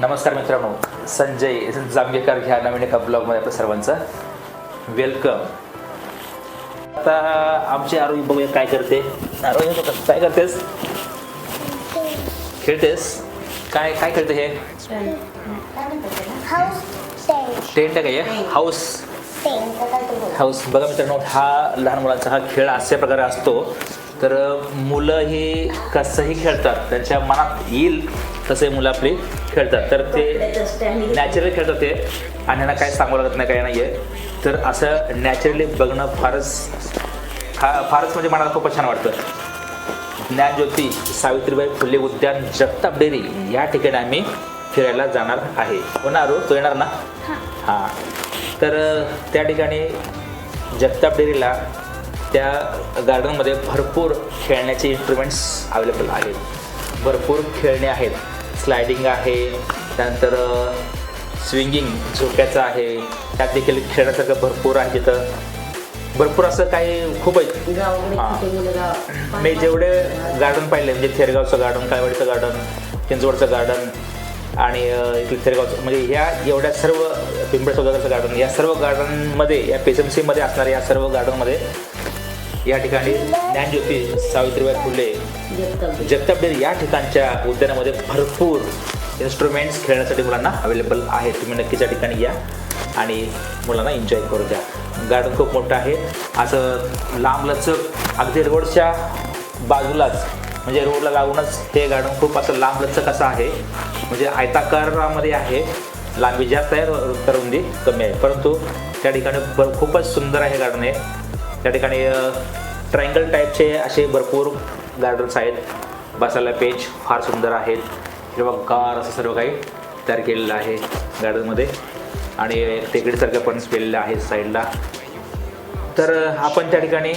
नमस्कार मित्रांनो संजय जांभेकर ह्या नवीन एका ब्लॉगमध्ये आपलं सर्वांचं वेलकम आता आमची आरोग्य बघूया काय करते. आरोग्य बघ, काय करतेस? खेळतेस? काय काय खेळते हे? टेंट टेंट आहे हाऊस हाऊस बघा मित्रांनो हा लहान मुलांचा हा खेळ अशा प्रकारे असतो. तर मुलं ही कसंही खेळतात त्यांच्या मनात येईल तसे मुलं आपली खेळतात. तर ते नॅचरली खेळतात ते. आणि यांना काय सांगावं लागत नाही काय नाही आहे तर असं नॅचरली बघणं फारच फा फारच म्हणजे मनाला खूपच छान वाटतं. ज्ञानज्योती सावित्रीबाई फुले उद्यान जगताप डेअरी या ठिकाणी आम्ही फिरायला जाणार आहे. हो ना अरू तो येणार ना? हां. तर त्या ठिकाणी जगताप डेअरीला त्या गार्डनमध्ये भरपूर खेळण्याचे इन्स्ट्रुमेंट्स अवेलेबल आहेत. भरपूर खेळणे आहेत. स्लायडिंग आहे त्यानंतर स्विंगिंग झोक्याचं आहे. त्यात देखील खेळण्यासारखं भरपूर आहे तिथं. भरपूर असं काही खूप आहे. हां. मी जेवढे गार्डन पाहिले म्हणजे थेरगावचं गार्डन काळवाडीचं गार्डन चिंचवडचं गार्डन आणि इथलं थेरगावचं म्हणजे ह्या एवढ्या सर्व पिंपळ सौदागरचं गार्डन या सर्व गार्डनमध्ये या पी एम सीमध्ये असणाऱ्या या सर्व गार्डनमध्ये या ठिकाणी ज्ञानज्योती सावित्रीबाई फुले जगताप. डेअरी या ठिकाणच्या उद्यानामध्ये भरपूर इन्स्ट्रुमेंट्स खेळण्यासाठी मुलांना अवेलेबल आहेत. तुम्ही नक्कीच या ठिकाणी या आणि मुलांना एन्जॉय करू द्या. गार्डन खूप मोठं आहे. असं लांबलचक अगदी रोडच्या बाजूलाच म्हणजे रोडला लागूनच हे गार्डन खूप असं लांबलचक असं आहे. म्हणजे आयताकारामध्ये आहे. लांबी जास्त आहे तर रुंदी कमी आहे. परंतु त्या ठिकाणी बर खूपच सुंदर आहे गार्डन हे. त्या ठिकाणी ट्रायंगल टाईपचे असे भरपूर गार्डन्स आहेत. बसायला पेज फार सुंदर आहेत. हिरवगार असं सर्व काही तयार केलेलं आहे गार्डनमध्ये आणि टेकडीसारखं पण केलेलं आहे साईडला तर आपण त्या ठिकाणी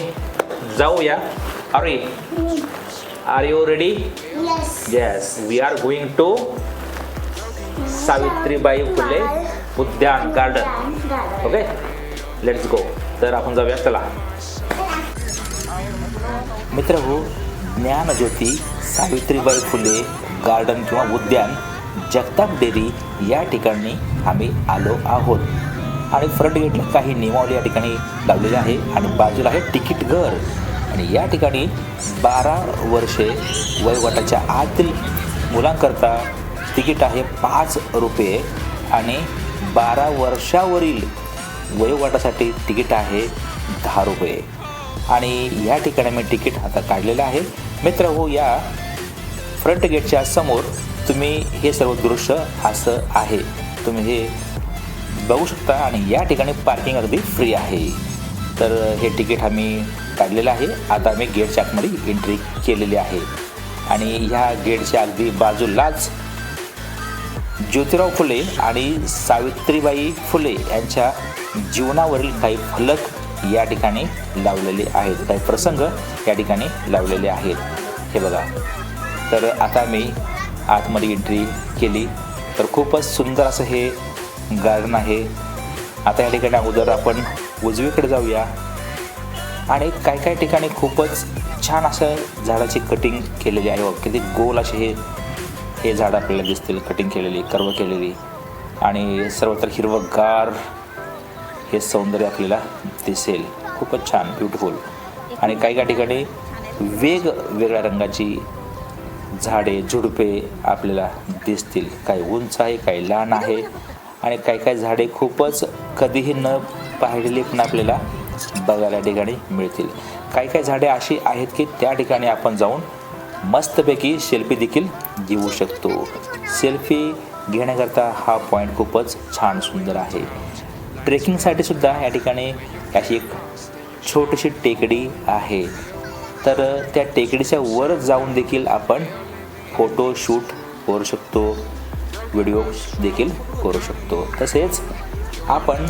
जाऊया. अरे are you ready yes yes we are going to Savitribai Phule उद्यान गार्डन ओके लेट्स गो तर आपण जाऊया. चला. मित्र हो ज्ञानज्योती सावित्रीबाई फुले गार्डन किंवा उद्यान जगताप डेअरी या ठिकाणी आम्ही आलो आहोत. आणि फ्रंट गेटला काही नियमावली या ठिकाणी लावलेली आहे आणि बाजूला आहे तिकीट घर. आणि या ठिकाणी बारा वर्षे वयोगटाच्या आतील मुलांकरता तिकीट आहे पाच रुपये आणि बारा वर्षावरील वयोगटासाठी तिकीट आहे दहा रुपये. आणि या ठिकाणी मी तिकीट आता काढलेलं आहे. मित्र हो या फ्रंट गेटच्या समोर तुम्ही हे सर्व दृश्य असं आहे. तुम्ही हे बघू शकता आणि या ठिकाणी पार्किंग अगदी फ्री आहे. तर हे तिकीट आम्ही काढलेलं आहे. आता आम्ही गेटच्या आतमध्ये एंट्री केलेली आहे. आणि ह्या गेटच्या अगदी बाजूलाच ज्योतिराव फुले आणि सावित्रीबाई फुले यांच्या जीवनावरील काही फलक या ठिकाणी लावलेले आहेत. काही प्रसंग या ठिकाणी लावलेले आहेत. हे बघा. तर आता मी आतमध्ये एंट्री केली. तर खूपच सुंदर असं हे गार्डन आहे. आता या ठिकाणी अगोदर आपण उजवीकडे जाऊया. आणि काही काही ठिकाणी खूपच छान असं झाडाची कटिंग केलेली आहे. बघ. किती गोल असे हे हे झाड आपल्याला दिसतील. कटिंग केलेली कर्व केलेली. आणि सर्वत्र हिरवंगार हे सौंदर्य आपल्याला दिसेल. खूपच छान ब्युटिफुल आणि काही काही ठिकाणी वेगवेगळ्या रंगाची झाडे झुडपे आपल्याला दिसतील. काही उंच आहे काही लहान आहे. आणि काही काही झाडे खूपच कधीही न पाहिलेली पण आपल्याला बघायला ठिकाणी मिळतील. काही काही झाडे अशी आहेत की त्या ठिकाणी आपण जाऊन मस्तपैकी सेल्फी देखील घेऊ शकतो. सेल्फी घेण्याकरता हा पॉईंट खूपच छान सुंदर आहे. ट्रेकिंगसाठी सुद्धा या ठिकाणी अशी एक छोटीशी टेकडी आहे. तर त्या टेकडीच्या वर जाऊन देखील आपण फोटो शूट करू शकतो व्हिडिओ देखील करू शकतो. तसेच आपण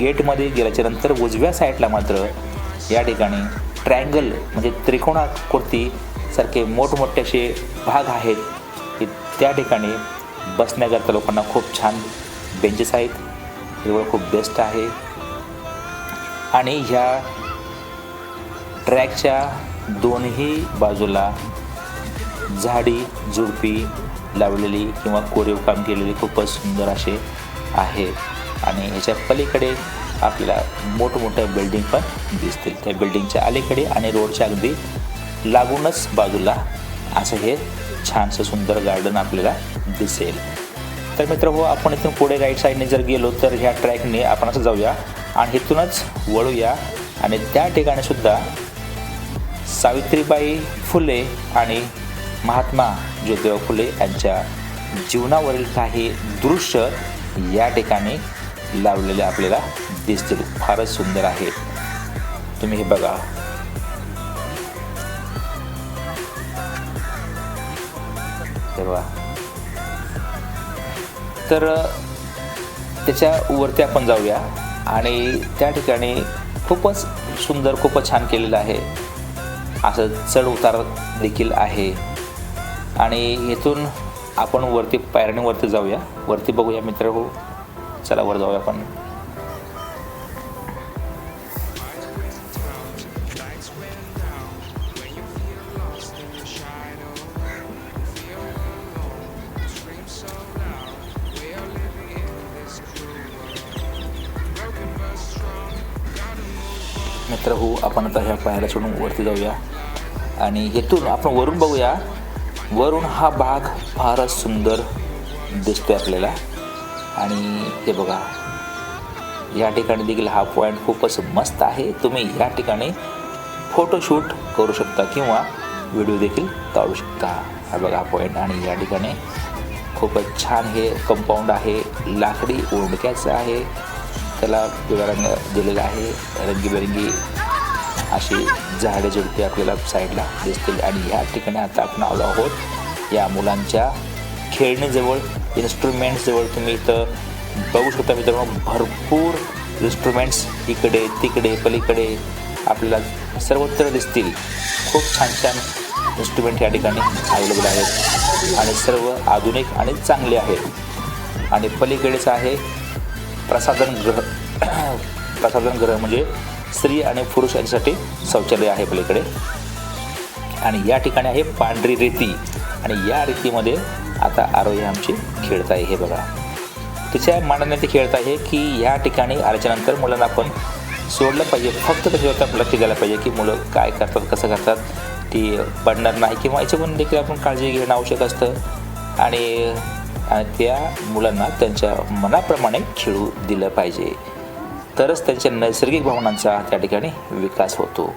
गेटमध्ये गेल्याच्यानंतर उजव्या साईडला मात्र या ठिकाणी ट्रँगल म्हणजे त्रिकोणाकृती सारखे मोठमोठे असे भाग आहेत की त्या ठिकाणी बसण्याकरता लोकांना खूप छान बेंचेस आहेत. हिरवळ खूप बेस्ट आहे. आणि ह्या ट्रॅकच्या दोन्ही बाजूला झाडी झुडपी लावलेली किंवा कोरीव काम केलेली खूपच सुंदर असे आहे. आणि ह्याच्या पलीकडे आपल्याला मोठमोठ्या बिल्डिंग पण दिसतील. त्या बिल्डिंगच्या अलीकडे आणि रोडच्या अगदी लागूनच बाजूला असं हे छानसं सुंदर गार्डन आपल्याला दिसेल. तर मित्र हो आपण इथून पुढे राईट साईडने जर गेलो तर ह्या ट्रॅकने आपण असं जाऊया आणि इथूनच वळूया. आणि त्या ठिकाणी सुद्धा सावित्रीबाई फुले आणि महात्मा ज्योतिबा फुले यांच्या जीवनावरील काही दृश्य या ठिकाणी लावलेले आपल्याला दिसतील. फारच सुंदर आहे. तुम्ही हे बघा. तेव्हा तर त्याच्यावरती आपण जाऊया. आणि त्या ठिकाणी खूपच सुंदर खूपच छान केलेलं आहे. असं चढ उतार देखील आहे. आणि इथून आपण वरती पायरणीवरती जाऊया. वरती बघूया मित्र हो. चला वर जाऊया आपण. आता ह्या पायाला सोडून वरती जाऊया. आणि इथून आपण वरून बघूया. वरून हा भाग फारच सुंदर दिसतोय आपल्याला. आणि हे बघा या ठिकाणी देखील हा पॉईंट खूपच मस्त आहे. तुम्ही या ठिकाणी फोटोशूट करू शकता किंवा व्हिडिओ देखील काढू शकता. हा बघा हा पॉईंट आणि या ठिकाणी खूपच छान हे कंपाऊंड आहे. लाकडी ओंडक्याचं आहे. त्याला पिवळा रंग दिलेला आहे. रंगीबेरंगी अशी झाडे झुडपे आपल्याला साईडला दिसतील आणि ह्या ठिकाणी आता आपण आलो आहोत. या मुलांच्या खेळणीजवळ इन्स्ट्रुमेंट्सजवळ तुम्ही इथं बघू शकता मित्रांनो भरपूर इन्स्ट्रुमेंट्स इकडे तिकडे पलीकडे आपल्याला सर्वत्र दिसतील. खूप छान छान इन्स्ट्रुमेंट या ठिकाणी अवेलेबल आहेत आणि सर्व आधुनिक आणि चांगले आहेत. आणि पलीकडेच आहे प्रसाधन ग्रह प्रसाधन ग्रह म्हणजे स्त्री आणि पुरुष यांच्यासाठी शौचालय आहे पलीकडे. आणि या ठिकाणी आहे पांढरी रेती. आणि या रेतीमध्ये आता आरोही आमची खेळत आहे हे बघा. तिच्या मानाने ते खेळत आहे की या ठिकाणी आल्याच्यानंतर मुलांना आपण सोडलं पाहिजे. फक्त त्याच्यावरती आपण लक्ष द्यायला पाहिजे की मुलं काय करतात कसं करतात. ती पडणार नाही किंवा याच्यापण देखील आपण काळजी घेणं आवश्यक असतं. आणि त्या मुलांना त्यांच्या मनाप्रमाणे खेळू दिलं पाहिजे. तरच त्यांच्या नैसर्गिक भावनांचा त्या ठिकाणी विकास होतो.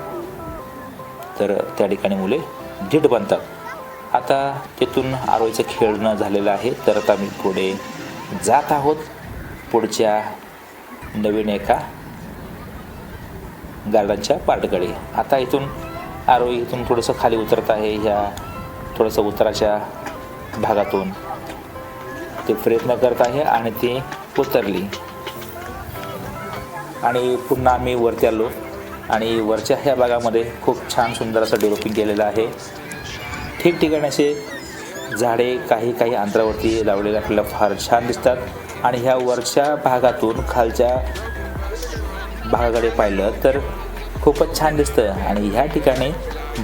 तर त्या ठिकाणी मुले धीट बनतात. आता तिथून आरोईचं खेळणं झालेलं आहे. तर आता आम्ही पुढे जात आहोत. पुढच्या नवीन एका गार्डनच्या पार्टकडे. आता इथून आरोई इथून थोडंसं खाली उतरत आहे. ह्या थोडंसं उतराच्या भागातून. ते प्रयत्न करत आहे आणि ती उतरली. आणि पुन्हा आम्ही वरती आलो. आणि वरच्या ह्या भागामध्ये खूप छान सुंदर असं डेव्हलपिंग केलेलं आहे. ठिकठिकाणी असे झाडे काही काही अंतरावरती लावलेले आपल्याला फार छान दिसतात. आणि ह्या वरच्या भागातून खालच्या भागाकडे पाहिलं तर खूपच छान दिसतं. आणि ह्या ठिकाणी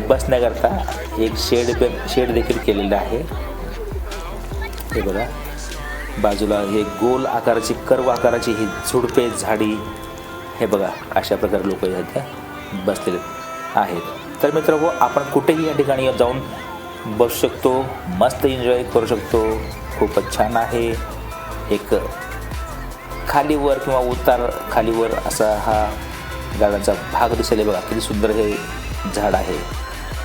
बसण्याकरता एक शेड शेड देखील केलेलं आहे. हे बघा. बाजूला हे गोल आकाराची कर्व आकाराची ही झुडपे झाडी हे बघा अशा प्रकारे लोक सध्या बसलेले आहेत. तर मित्र हो आपण कुठेही या ठिकाणी जाऊन बसू शकतो मस्त एन्जॉय करू शकतो. खूपच छान आहे. एक खालीवर किंवा उतार खालीवर असा हा झाडांचा भाग दिसेल बघा किती सुंदर हे झाड आहे.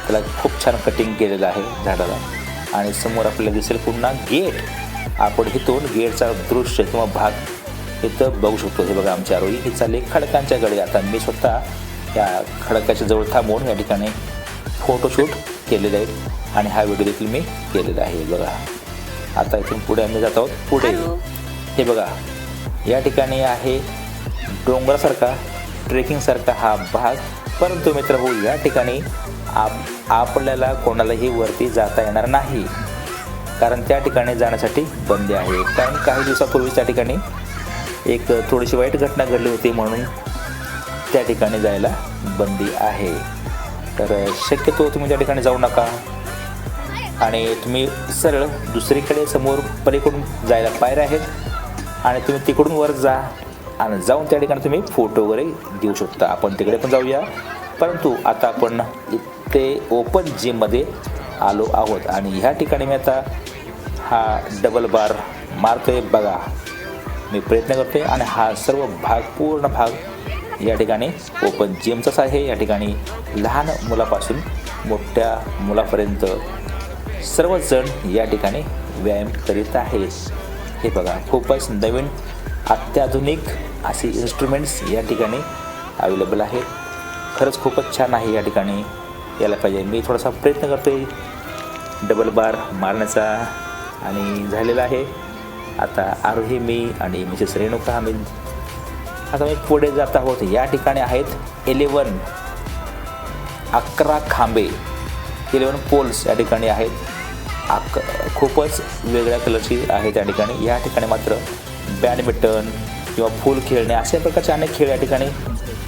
त्याला खूप छान कटिंग केलेलं आहे झाडाला. आणि समोर आपल्याला दिसेल पुन्हा गेट. आपण इथून गेटचा दृश्य किंवा भाग इथं बघू शकतो हे बघा आमच्या आरोही ही चालली खडकांच्याकडे आता मी स्वतः या खडकाच्या जवळ थांबून या ठिकाणी फोटोशूट केलेले आहेत आणि हा व्हिडिओ देखील मी केलेला आहे. बघा. आता इथून पुढे आम्ही जात आहोत. पुढे. हे बघा. या ठिकाणी आहे डोंगरासारखा ट्रेकिंगसारखा हा भाग. परंतु मित्र हो या ठिकाणी आप आपल्याला कोणालाही वरती जाता येणार नाही. कारण त्या ठिकाणी जाण्यासाठी बंदी आहे. कारण काही दिवसापूर्वी त्या ठिकाणी एक थोडीशी वाईट घटना घडली होती म्हणून त्या ठिकाणी जायला बंदी आहे. तर शक्यतो तुम्ही त्या ठिकाणी जाऊ नका. आणि तुम्ही सरळ दुसरीकडे समोर पलीकडून जायला पायऱ्या आहेत आणि तुम्ही तिकडून वर जा आणि जाऊन त्या ठिकाणी तुम्ही फोटो वगैरे घेऊ शकता. आपण तिकडे पण जाऊया. परंतु आता आपण इथे ओपन जिममध्ये आलो आहोत. आणि ह्या ठिकाणी मी आता हा डबल बार मारतोय. बघा. मी प्रयत्न करतोय आणि हा सर्व भाग पूर्ण भाग या ठिकाणी ओपन जिमचाच आहे. या ठिकाणी लहान मुलापासून मोठ्या मुलापर्यंत सर्वजण या ठिकाणी व्यायाम करीत आहेत. हे बघा खूपच नवीन अत्याधुनिक असे इन्स्ट्रुमेंट्स या ठिकाणी अवेलेबल आहेत. खरंच खूपच छान आहे या ठिकाणी. यायला पाहिजे. मी थोडासा प्रयत्न करतोय. डबल बार मारण्याचा. आणि झालेला आहे. आता आरोही मी आणि मिसेस रेणुका आम्ही आता मी पुढे जात आहोत. या ठिकाणी आहेत इलेवन अकरा खांबे. इलेवन पोल्स या ठिकाणी आहेत. अक खूपच वेगळ्या कलरची आहे त्या ठिकाणी. या ठिकाणी मात्र बॅडमिंटन किंवा फूल खेळणे अशा प्रकारचे अनेक खेळ या ठिकाणी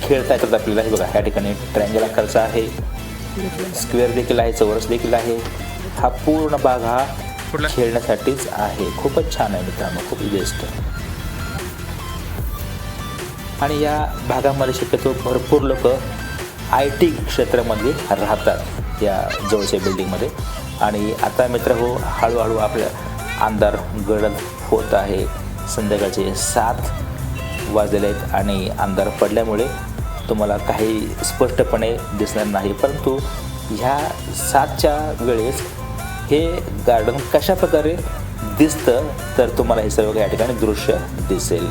खेळता येतात आपल्याला. हे बघा या ठिकाणी ट्रँगल आकारचा आहे. स्क्वेअर देखील आहे चौरस देखील आहे. हा पूर्ण भाग हा खेळण्यासाठीच आहे. खूपच छान आहे मित्रांनो खूप बेस्ट आणि या भागामध्ये शक्यतो भरपूर लोक आय टी क्षेत्रामध्ये राहतात या जवळच्या बिल्डिंगमध्ये. आणि आता मित्र हो हळूहळू आपल्या अंधार गडद होत आहे. संध्याकाळचे सात वाजलेले आहेत आणि अंधार पडल्यामुळे तुम्हाला काही स्पष्टपणे दिसणार नाही. परंतु ह्या सातच्या वेळेस हे गार्डन कशा प्रकारे दिसतं तर तुम्हाला हे सर्व या ठिकाणी दृश्य दिसेल.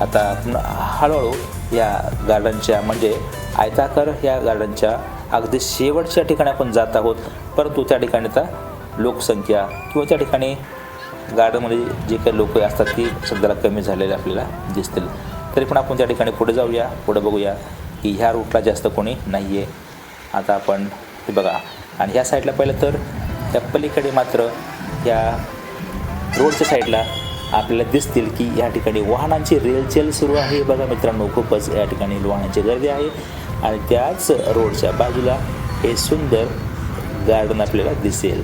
आता आपण हळूहळू या गार्डनच्या म्हणजे आयताकार या गार्डनच्या अगदी शेवटच्या ठिकाणी आपण जात आहोत. परंतु त्या ठिकाणी आता लोकसंख्या किंवा त्या ठिकाणी गार्डनमध्ये जे काही लोक असतात ती सध्याला कमी झालेले आपल्याला दिसतील. तरी पण आपण त्या ठिकाणी पुढे जाऊया पुढे बघूया की ह्या रूटला जास्त कोणी नाही आहे आता आपण हे बघा. आणि ह्या साईडला पाहिलं तर त्या पलीकडे मात्र या रोडच्या साईडला आपल्याला दिसतील की या ठिकाणी वाहनांची रेलचेल सुरू आहे. बघा मित्रांनो खूपच या ठिकाणी वाहनांची गर्दी आहे. आणि त्याच रोडच्या बाजूला हे सुंदर गार्डन आपल्याला दिसेल.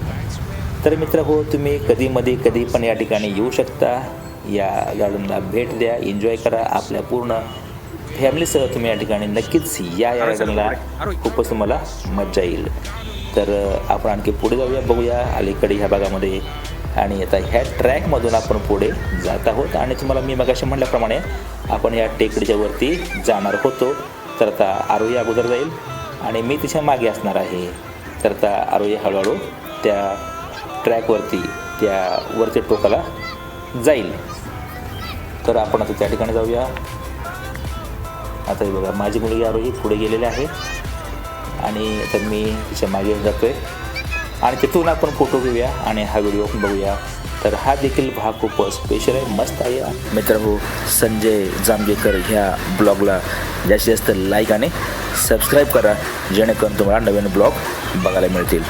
तर मित्र हो तुम्ही कधीमध्ये कधी पण या ठिकाणी येऊ शकता. या गार्डनला भेट द्या एन्जॉय करा. आपल्या पूर्ण फॅमिलीसह तुम्ही या ठिकाणी नक्कीच या या गार्डनला खूपच तुम्हाला मजा येईल. तर आपण आणखी पुढे जाऊया बघूया अलीकडे ह्या भागामध्ये. आणि आता ह्या ट्रॅकमधून आपण पुढे जात आहोत. आणि तुम्हाला मी मगाशी म्हटल्याप्रमाणे आपण या टेकडीच्या वरती जाणार होतो. तर आता आरोही अगोदर जाईल. आणि मी तिच्यामागे असणार आहे. तर आता आरोही हळूहळू त्या ट्रॅकवरती त्या वरच्या टोकाला जाईल. तर आपण आता त्या ठिकाणी जाऊया. आता हे बघा माझी मुलगी आरोही पुढे गेलेली आहे. आणि तर मी तिच्यामागे जातो आहे आणि तिथून आपण फोटो घेऊया आणि हा व्हिडिओ पण बघूया. तर हा देखील भाग खूप स्पेशल आहे मस्त आहे मित्र हो संजय जांभेकर ह्या ब्लॉगला जास्तीत जास्त लाईक आणि सबस्क्राईब करा जेणेकरून तुम्हाला नवीन ब्लॉग बघायला मिळतील.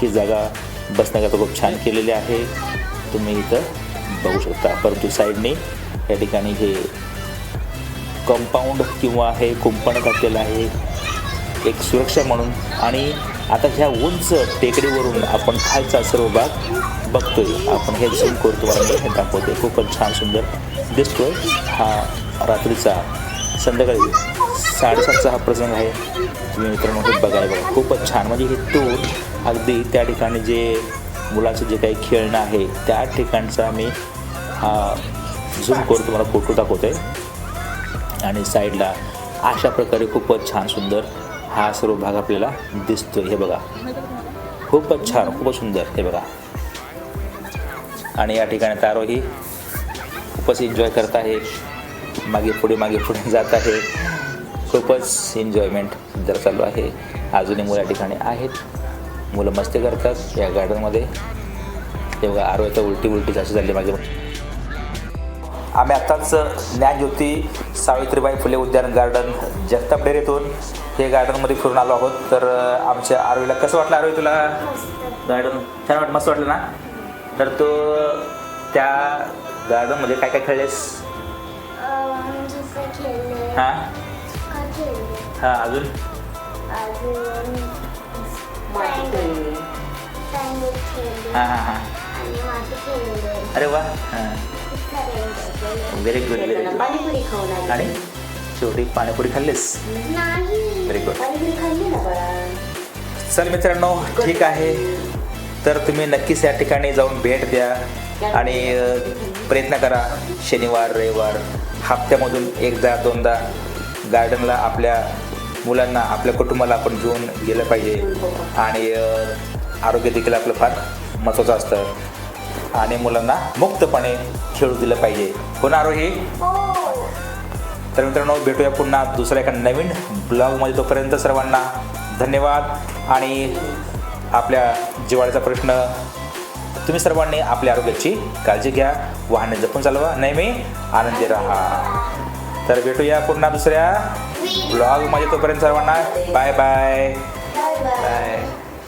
ही जागा बसण्याकरता खूप छान केलेली आहे. तुम्ही इथं बघू शकता. परंतु साईडने या ठिकाणी हे कंपाऊंड किंवा हे कुंपण घातलेलं आहे. एक सुरक्षा म्हणून. आणि आता ह्या उंच टेकडीवरून आपण खालचा सर्व भाग बघतोय. आपण हे झूम करू तुम्हाला मी हे दाखवतोय. खूपच छान सुंदर दिसतोय हा रात्रीचा संध्याकाळी साडेसातचा हा प्रसंग आहे. तुम्ही मित्रांनो हे बघायला बघा. खूपच छान. म्हणजे हे टूर अगदी त्या ठिकाणी जे मुलाचं जे काही खेळणं आहे त्या ठिकाणचा मी हा झूम करून तुम्हाला फोटो दाखवतोय. आणि साईडला अशा प्रकारे खूपच छान सुंदर हा सर्व भाग आपल्याला दिसतोय. हे बघा. खूपच छान खूपच सुंदर. हे बघा. आणि या ठिकाणी तारोही खूपच एन्जॉय करत आहे. मागे पुढे मागे पुढे जात आहे. खूपच एन्जॉयमेंट जर चालू आहे. अजूनही मुलं या ठिकाणी आहेत. मुलं मस्ती करतात या गार्डनमध्ये तेव्हा बघा आरो तर उलटी उलटी अशी झाली मागे. आम्ही आत्ताच ज्ञानज्योती सावित्रीबाई फुले उद्यान गार्डन जगताप डेअरीतून हे गार्डनमध्ये फिरून आलो आहोत. तर आमच्या आरोहीला कसं वाटलं आरोही तुला? गार्डन छान वाट मस्त वाटलं ना? तर तो त्या गार्डनमध्ये काय काय खेळलेस? हां? हां अजून? हां हां हां. आणि माती खेळले. अरे वा हां. Very good very good panipuri खाऊन आणि शेवटी पाणीपुरी खाल्लीस व्हेरी गुड चल मित्रांनो ठीक आहे. तर तुम्ही नक्कीच या ठिकाणी जाऊन भेट द्या आणि प्रयत्न करा. शनिवार रविवार हप्त्यामधून एकदा दोनदा गार्डनला आपल्या मुलांना आपल्या कुटुंबाला आपण घेऊन गेलं पाहिजे. आणि आरोग्य देखील आपलं फार महत्त्वाचं असतं. आणि मुलांना मुक्तपणे खेळू दिलं पाहिजे. हो? ना आरोही तर मित्रांनो भेटूया पुन्हा दुसऱ्या एका नवीन ब्लॉगमध्ये. तोपर्यंत सर्वांना धन्यवाद. आणि आपल्या जिवाळ्याचा प्रश्न तुम्ही सर्वांनी आपल्या आरोग्याची काळजी घ्या. वाहने जपून चालवा. नेहमी आनंदी राहा. तर भेटूया पुन्हा दुसऱ्या ब्लॉगमध्ये. तोपर्यंत सर्वांना बाय बाय. बाय.